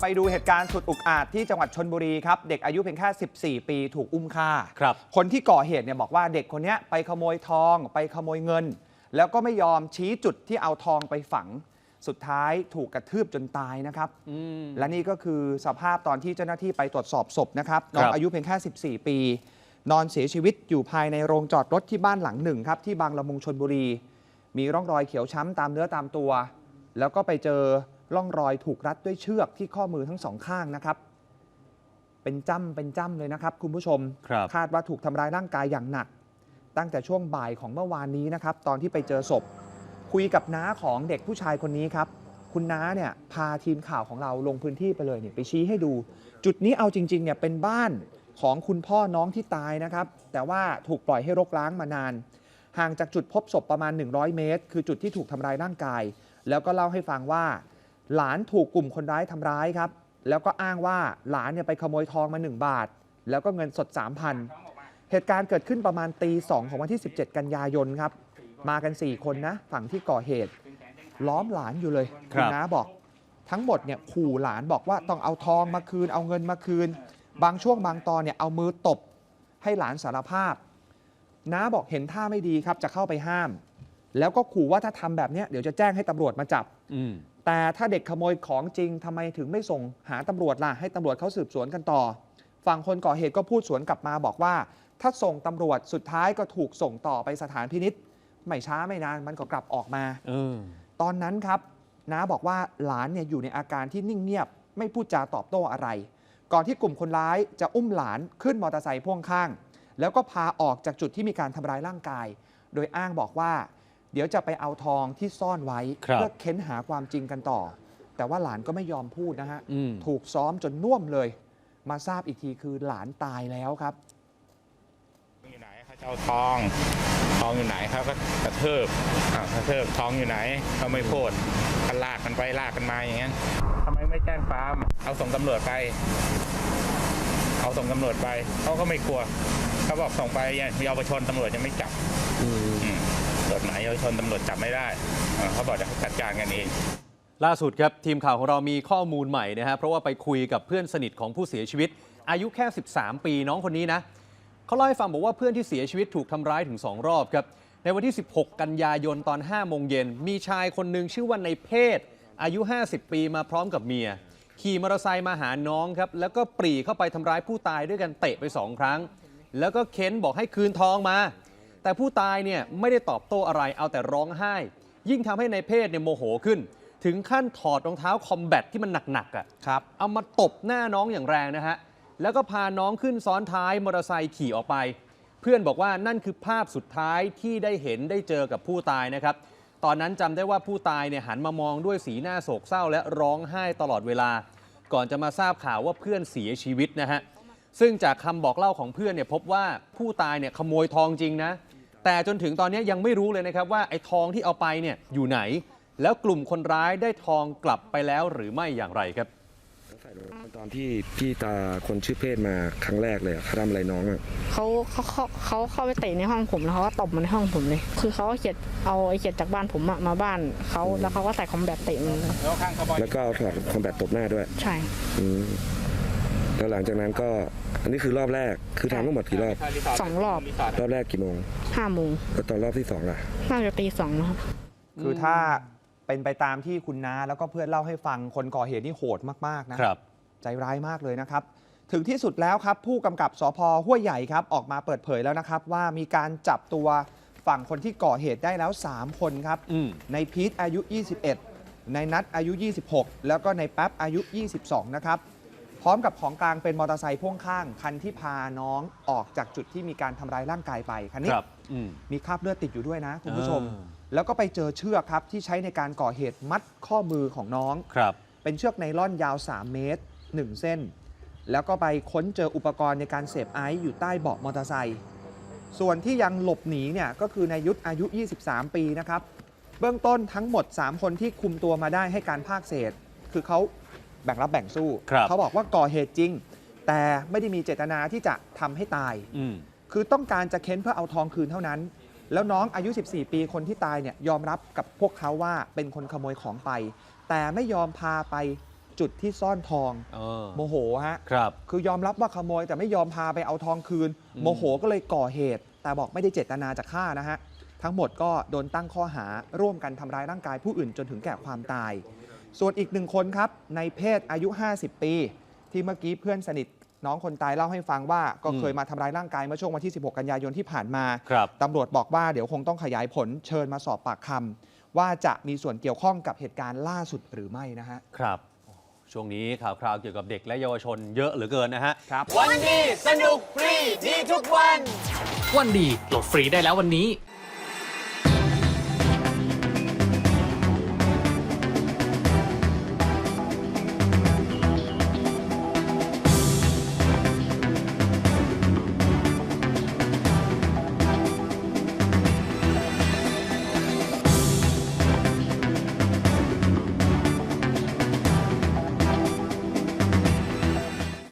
ไปดูเหตุการณ์สุดอุกอาจที่จังหวัดชนบุรีครับ เด็กอายุเพียงแค่ 14 ปีถูกอุ้มฆ่าครับคนที่ก่อเหตุเนี่ยบอกว่าเด็กคนเนี้ยไปขโมยทอง ไปขโมยเงิน แล้วก็ไม่ยอมชี้จุดที่เอาทองไปฝัง สุดท้ายถูกกระทืบจนตายนะครับอืมและนี่ก็คือสภาพตอนที่เจ้าหน้าที่ไปตรวจสอบศพนะครับน้องครับอายุเพียงแค่ 14 ปี นอนเสียชีวิตอยู่ภายในโรงจอดรถที่บ้านหลังหนึ่งครับที่บางละมุงชนบุรี มีร่องรอยเขียวช้ำตามเนื้อตามตัว แล้วก็ไปเจอ ร่องรอยถูกรัดด้วยเชือกที่ข้อมือทั้งสองข้างนะครับ เป็นจ้ำเป็นจ้ำเลยนะครับ คุณผู้ชม ครับ คาดว่าถูกทำร้ายร่างกายอย่างหนัก ตั้งแต่ช่วงบ่ายของเมื่อวานนี้นะครับ ตอนที่ไปเจอศพ คุยกับน้าของเด็กผู้ชายคนนี้ครับ คุณน้าเนี่ยพาทีมข่าวของเราลงพื้นที่ไปเลยเนี่ยไปชี้ให้ดู จุดนี้เอาจริงๆเนี่ยเป็นบ้านของคุณพ่อน้องที่ตายนะครับ แต่ว่าถูกปล่อยให้รกร้างมานาน ห่างจากจุดพบศพประมาณ 100 เมตร คือจุดที่ถูกทำร้ายร่างกาย แล้วก็เล่าให้ฟังว่า หลานถูกกลุ่มคนร้ายทำร้ายครับ แล้วก็อ้างว่าหลานเนี่ยไปขโมยทองมา 1 บาท แล้วก็เงินสด 3,000 เหตุการณ์เกิดขึ้นประมาณตีสองของวันที่ 17 กันยายนครับ มากัน 4 คนนะฝั่งที่ก่อเหตุ ล้อมหลานอยู่เลยครัณบน้าบอก ทั้งหมดเนี่ยขู่หลานบอกว่าต้องเอาทองมาคืน เอาเงินมาคืน บางช่วงบางตอนเนี่ยเอามือตบให้หลานสารภาพน้าบอกเห็นท่าไม่ดีครับจะเข้าไปห้าม แล้วก็ขู่ว่าถ้าทำแบบเนี้ยเดี๋ยวจะแจ้งให้ตำรวจมาจับอืม แต่ถ้าเด็กขโมยของจริงทำไมถึงไม่ส่งหาตำรวจล่ะ ให้ตำรวจเขาสืบสวนกันต่อ ฝั่งคนก่อเหตุก็พูดสวนกลับมาบอกว่า ถ้าส่งตำรวจสุดท้ายก็ถูกส่งต่อไปสถานพินิษไม่ช้าไม่นานมันก็กลับออกมาเออตอนนั้นครับน้าบอกว่าหลานเนี่ยอยู่ในอาการที่นิ่งเงียบ ไม่พูดจาตอบโต้อะไร ก่อนที่กลุ่มคนร้ายจะอุ้มหลานขึ้นมอเตอร์ไซค์พ่วงข้าง แล้วก็พาออกจากจุดที่มีการทำร้ายร่างกาย โดยอ้างบอกว่า เดี๋ยวจะไปเอาทองที่ซ่อนไว้ครับ เพื่อเค้นหาความจริงกันต่อ แต่ว่าหลานก็ไม่ยอมพูดนะฮะ อืม ถูกซ้อมจนน่วมเลย มาทราบอีกทีคือหลานตายแล้วครับอยู่ไหนเขาจะเอาทองทองอยู่ไหนเขาก็กระเทิบอ่ากระเทิบทองอยู่ไหนเขาไม่พูดกันลากกันไปลากกันมาอย่างนั้นทำไมไม่แจ้งความเอาส่งตำรวจไป เอาส่งตำรวจไปเขาก็ไม่กลัวเขาบอกส่งไปเนี่ยเยาวชนตำรวจยังไม่จับอืม กฎหมายเยาวชนตำรวจจับไม่ได้ เขาบอกเดี๋ยวเขาจัดการกันเองล่าสุดครับ ทีมข่าวของเรามีข้อมูลใหม่นะฮะเพราะว่าไปคุยกับเพื่อนสนิทของผู้เสียชีวิต อายุแค่ 13 ปีน้องคนนี้นะเขาเล่าให้ฟังบอกว่าเพื่อนที่เสียชีวิตถูกทำร้ายถึง 2 รอบครับ ในวันที่ 16 กันยายนตอน 5 โมงเย็น มีชายคนหนึ่งชื่อว่าในเพศ อายุ 50 ปีมาพร้อมกับเมีย ขี่มอเตอร์ไซค์มาหาน้องครับ แล้วก็ปรีเข้าไปทำร้ายผู้ตายด้วยกันเตะไปสองครั้ง แล้วก็เค้นบอกให้คืนทองมา แต่ผู้ตายเนี่ยไม่ได้ตอบโต้อะไรเอาแต่ร้องไห้ ยิ่งทำให้ในเพศเนี่ยโมโหขึ้น ถึงขั้นถอดรองเท้าคอมแบทที่มันหนักๆอะครับเอามาตบหน้าน้องอย่างแรงนะฮะแล้วก็พาน้องขึ้นซ้อนท้ายมอเตอร์ไซค์ขี่ออกไป เพื่อนบอกว่านั่นคือภาพสุดท้ายที่ได้เห็นได้เจอกับผู้ตายนะครับ ตอนนั้นจำได้ว่าผู้ตายเนี่ยหันมามองด้วยสีหน้าโศกเศร้า และร้องไห้ตลอดเวลา ก่อนจะมาทราบข่าวว่าเพื่อนเสียชีวิตนะฮะซึ่งจากคำบอกเล่าของเพื่อนเนี่ยพบว่าผู้ตายเนี่ยขโมยทองจริงนะ แต่จนถึงตอนนี้ยังไม่รู้เลยนะครับว่าไอ้ทองที่เอาไปเนี่ยอยู่ไหน แล้วกลุ่มคนร้ายได้ทองกลับไปแล้วหรือไม่อย่างไรครับตอนที่พี่ตาคนชื่อเพศมาครั้งแรกเลยอะเขาทำอะไรน้องอะเขาเขาเขาเขาเข้าไปเตะในห้องผมแล้วเขาก็ตบมาในห้องผมเลย คือเขาก็เขียดเอาไอ้เขียดจากบ้านผมอะมาบ้านเขาแล้วเขาก็ใส่คอมแบทเตะมันเลยแล้วก็เอาถอดคอมแบตตบหน้าด้วย ใช่อืม แล้วหลังจากนั้นก็อันนี้คือรอบแรกคือทำทั้งหมดกี่รอบ สองรอบรอบแรกกี่โมงห้าโมงแล้วตอนรอบที่สองล่ะ น่าจะตีสองนะครับ คือถ้าเป็นไปตามที่คุณน้าแล้วก็เพื่อนเล่าให้ฟังคนก่อเหตุนี่โหดมาก ๆ นะ ครับ ใจร้ายมากเลยนะครับ ถึงที่สุดแล้วครับ ผู้กำกับสพห้วยใหญ่ครับ ออกมาเปิดเผยแล้วนะครับ ว่ามีการจับตัวฝั่งคนที่ก่อเหตุได้แล้ว 3 คนครับ อืม ในพีทอายุ 21 ในนัดอายุ 26 แล้วก็ในแป๊บอายุ 22 นะครับ พร้อมกับของกลางเป็นมอเตอร์ไซค์พ่วงข้าง คันที่พาน้องออกจากจุดที่มีการทำร้ายร่างกายไปคันนี้ครับอืม มีคราบเลือดติดอยู่ด้วยนะคุณผู้ชม อ่าแล้วก็ไปเจอเชือกครับที่ใช้ในการก่อเหตุมัดข้อมือของน้อง ครับเป็นเชือกไนล่อนยาว 3 เมตร 1 เส้น แล้วก็ไปค้นเจออุปกรณ์ในการเสพไอซ์อยู่ใต้เบาะมอเตอร์ไซค์ ส่วนที่ยังหลบหนีเนี่ยก็คือนายยุทธอายุ 23 ปีนะครับ เบื้องต้นทั้งหมด 3 คนที่คุมตัวมาได้ให้การภาคเศษ คือเขา แบ่งรับแบ่งสู้ ครับ เขาบอกว่าก่อเหตุจริง แต่ไม่ได้มีเจตนาที่จะทำให้ตาย อืม คือต้องการจะเค้นเพื่อเอาทองคืนเท่านั้น แล้วน้องอายุ 14 ปีคนที่ตายเนี่ยยอมรับกับพวกเขาว่าเป็นคนขโมยของไป แต่ไม่ยอมพาไปจุดที่ซ่อนทอง เออโมโหฮะ ครับ คือยอมรับว่าขโมยแต่ไม่ยอมพาไปเอาทองคืนอืมโมโหก็เลยก่อเหตุ แต่บอกไม่ได้เจตนาจะฆ่านะฮะ ทั้งหมดก็โดนตั้งข้อหาร่วมกันทำร้ายร่างกายผู้อื่นจนถึงแก่ความตาย ส่วนอีกหนึ่งคนครับในเพศอายุ 50 ปี ที่เมื่อกี้เพื่อนสนิทน้องคนตายเล่าให้ฟังว่าก็เคยมาทำร้ายร่างกายเมื่อช่วงวันที่ 16 กันยายนที่ผ่านมาครับตำรวจบอกว่าเดี๋ยวคงต้องขยายผลเชิญมาสอบปากคำว่าจะมีส่วนเกี่ยวข้องกับเหตุการณ์ล่าสุดหรือไม่นะฮะครับ ช่วงนี้ข่าวคราวเกี่ยวกับเด็กและเยาวชนเยอะเหลือเกินนะฮะครับวันดีสนุกฟรีดีทุกวัน วันดีโหลดฟรีได้แล้ววันนี้